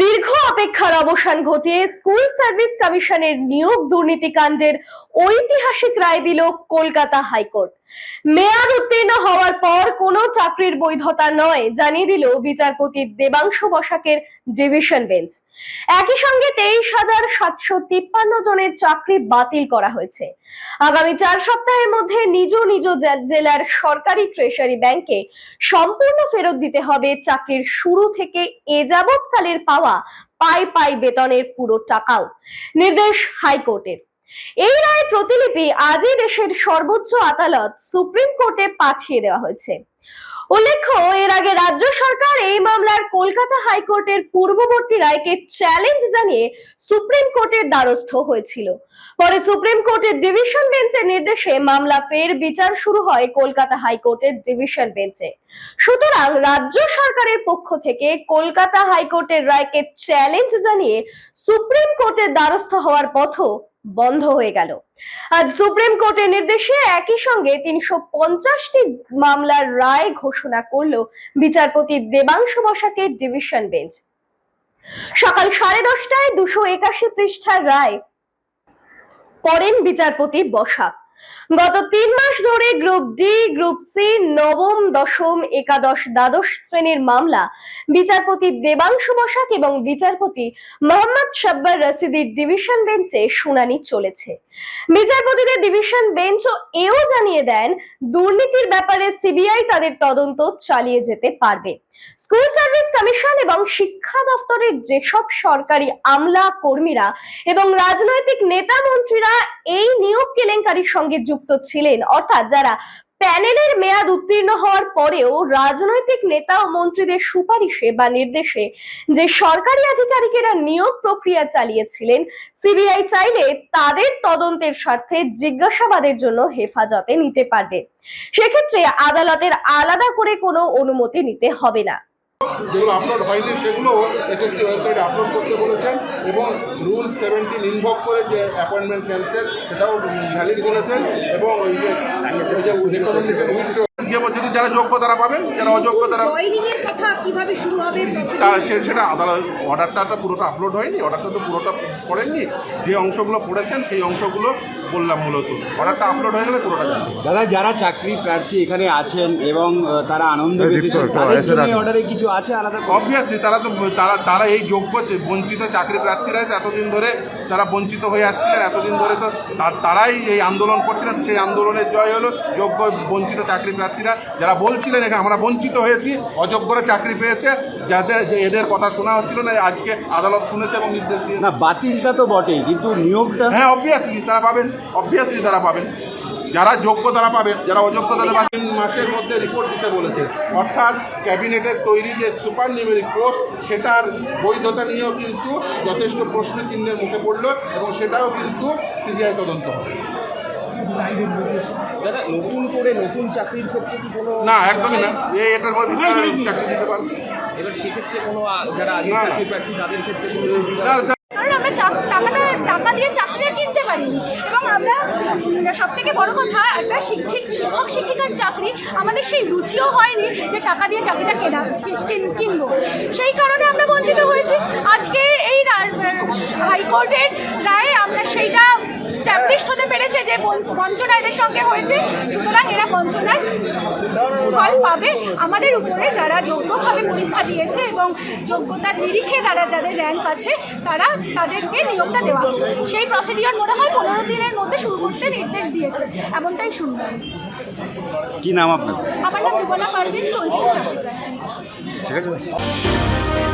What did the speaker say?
দীর্ঘ অপেক্ষার অবসান ঘটিয়ে স্কুল সার্ভিস কমিশনের নিয়োগ দুর্নীতিকাণ্ডের ঐতিহাসিক রায় দিল কলকাতা হাইকোর্ট। মেয়াদ উত্তীর্ণ হওয়ার পর কোনো চাকরির বৈধতা নয়, জানিয়ে দিল বিচারপতি দেবাংশু বসাকের ডিভিশন বেঞ্চ। একই সঙ্গে তেইশ হাজার সাতশো তিপ্পান্ন জনের চাকরি বাতিল করা হয়েছে। আগামী চার সপ্তাহের মধ্যে নিজ নিজ জেলার সরকারি ট্রেজারি ব্যাংকে সম্পূর্ণ ফেরত দিতে হবে চাকরির শুরু থেকে এ যাবৎকালের পাওয়া পাই পাই বেতনের পুরো টাকাও। নির্দেশ হাইকোর্টের। এই রায়ের প্রতিলিপি আজই দেশের সর্বোচ্চ আদালত সুপ্রিম কোর্টে পাঠিয়ে দেওয়া হয়েছে। উল্লেখ্য রাজ্য সরকার এই মামলার কলকাতা হাইকোর্টের পূর্ববর্তী রায়কে চ্যালেঞ্জ জানিয়ে সুপ্রিম কোর্টের দ্বারস্থ হয়েছিল। পরে সুপ্রিম কোর্টের ডিভিশন বেঞ্চের নির্দেশে মামলা ফের বিচার শুরু হয় কলকাতা হাইকোর্টের ডিভিশন বেঞ্চে সুতরাং রাজ্য সরকারের পক্ষ থেকে কলকাতা হাইকোর্টের রায়কে চ্যালেঞ্জ জানিয়ে সুপ্রিম কোর্টের দ্বারস্থ হওয়ার পথও বন্ধ হয়ে গেল। আজ সুপ্রিম কোর্টের নির্দেশে একই সঙ্গে তিনশো পঞ্চাশটি মামলার রায় ঘোষণা করল বিচারপতি দেবাংশু বসাকের ডিভিশন বেঞ্চ। সকাল সাড়ে দশটায় দুশো একাশি পৃষ্ঠার রায় করেন বিচারপতি বসাক। গত তিন মাস ধরে গ্রুপ ডি গ্রুপ সি নবম, দশম, একাদশ, দ্বাদশ শ্রেণির মামলা বিচারপতি দেবাংশু বসাক এবং বিচারপতি মোহাম্মদ সাব্বার রশিদির ডিভিশন বেঞ্চে শুনানি চলেছে। বিচারপতিদের ডিভিশন বেঞ্চও এও জানিয়ে দেন, দুর্নীতির ব্যাপারে সিবিআই তাদের তদন্ত চালিয়ে যেতে পারবে। স্কুল সার্ভিস কমিশন এবং শিক্ষা দপ্তরের যেসব সরকারি আমলা কর্মীরা এবং রাজনৈতিক নেতা মন্ত্রীরা এই নিয়োগ কেলেঙ্কারির সঙ্গে যুক্ত ছিলেন। অর্থাৎ যারা প্যানেলের মেয়াদ উত্তীর্ণ হওয়ার পরেও রাজনৈতিক নেতা ও মন্ত্রীদের সুপারিশে বা নির্দেশে যে সরকারি আধিকারিকেরা নিয়োগ প্রক্রিয়া চালিয়েছিলেন, সিবিআই চাইলে তাদের তদন্তের স্বার্থে জিজ্ঞাসাবাদের জন্য হেফাজতে নিতে পারবে। সেক্ষেত্রে আদালতের আলাদা করে কোনো অনুমতি নিতে হবে না। যেগুলো আপলোড হয়নি সেগুলো এসএসসি ওয়েবসাইটে আপলোড করতে বলেছেন এবং রুল সেভেন্টিন ইনভক করে যে অ্যাপয়েন্টমেন্ট ক্যান্সেল সেটাও ভ্যালিড বলেছেন এবং ওই যে রেকমেন্ডেশন উইথড্র যদি যারা যোগ্য তারা পাবেন যারা অযোগ্য তারা কথা কীভাবে শুরু হবে? তারা সে- সেটা আদালত অর্ডারটা তো পুরোটা আপলোড হয়নি অর্ডারটা তো পুরোটা পড়েননি যে অংশগুলো পড়েছেন সেই অংশগুলো বললাম মূলত। অর্ডারটা আপলোড হয়ে গেলে পুরোটা জানবে দাদা যারা চাকরি প্রার্থী এখানে আছেন এবং তারা আনন্দ অর্ডারে কিছু আছে আলাদা? অবভিয়াসলি তারা তো তারা তারা এই যোগ্য বঞ্চিত চাকরি প্রার্থীরা এতদিন ধরে তারা বঞ্চিত হয়ে আসছিলেন এতদিন ধরে তো তারাই এই আন্দোলন করছিলেন। সেই আন্দোলনের জয় হলো যোগ্য বঞ্চিত চাকরি প্রার্থীরা যারা বলছিলেন এখানে আমরা বঞ্চিত হয়েছি অযোগ্যরা চাকরি পেয়েছে যাদের এদের কথা শোনা হচ্ছিল না আজকে আদালত শুনেছে এবং নির্দেশ দিয়েছে। না বাতিলটা তো বটেই কিন্তু নিয়োগটা হ্যাঁ অবভিয়াসলি তারা পাবেন অবভিয়াসলি তারা পাবেন। যারা যোগ্য তারা পাবেন যারা অযোগ্য তাদের পাবেন। তিন মাসের মধ্যে রিপোর্ট দিতে বলেছে। অর্থাৎ ক্যাবিনেটের তৈরি যে সুপার নিউমেরিক পোস্ট সেটার বৈধতা নিয়েও কিন্তু যথেষ্ট প্রশ্ন চিহ্নের মুখে পড়ল এবং সেটাও কিন্তু সিবিআই তদন্ত হবে। দাদা নতুন করে নতুন চাকরির ক্ষেত্রে কি কোনো না একদমই না। এই এটার মধ্যে চাকরি দিতে পারবে এবার সেক্ষেত্রে কোনো যারা আগে। চাকরি প্রার্থী তাদের ক্ষেত্রে কোনো টাকাটা টাকা দিয়ে কিনতে পারিনি। এবং আমরা সব থেকে বড় কথা একটা শিক্ষিক শিক্ষক শিক্ষিকার চাকরি আমাদের সেই রুচিও হয়নি যে টাকা দিয়ে চাকরিটা কেনা কিনবো। সেই কারণে আমরা বঞ্চিত হয়েছি। আজকে এই হাইকোর্টের রায়ে আমরা সেইটা স্ট্যাবলিশড হতে পেরেছে যে বঞ্চ- বঞ্চনা এদের সঙ্গে হয়েছে। সুতরাং এরা বঞ্চনার ফল পাবে। আমাদের উপরে যারা যোগ্যভাবে পরীক্ষা দিয়েছে এবং যোগ্যতার নিরিখে তারা যাদের র্যাঙ্ক আছে তারা তাদেরকে নিয়োগটা দেওয়া। হবে। সেই প্রসিডিওর মনে হয় পনেরো দিনের মধ্যে শুরু করতে নির্দেশ দিয়েছে। এমনটাই শুনলাম। কি নাম আপনার? আমার নাম রুবনা পারভিন চাকরি ঠিক আছে।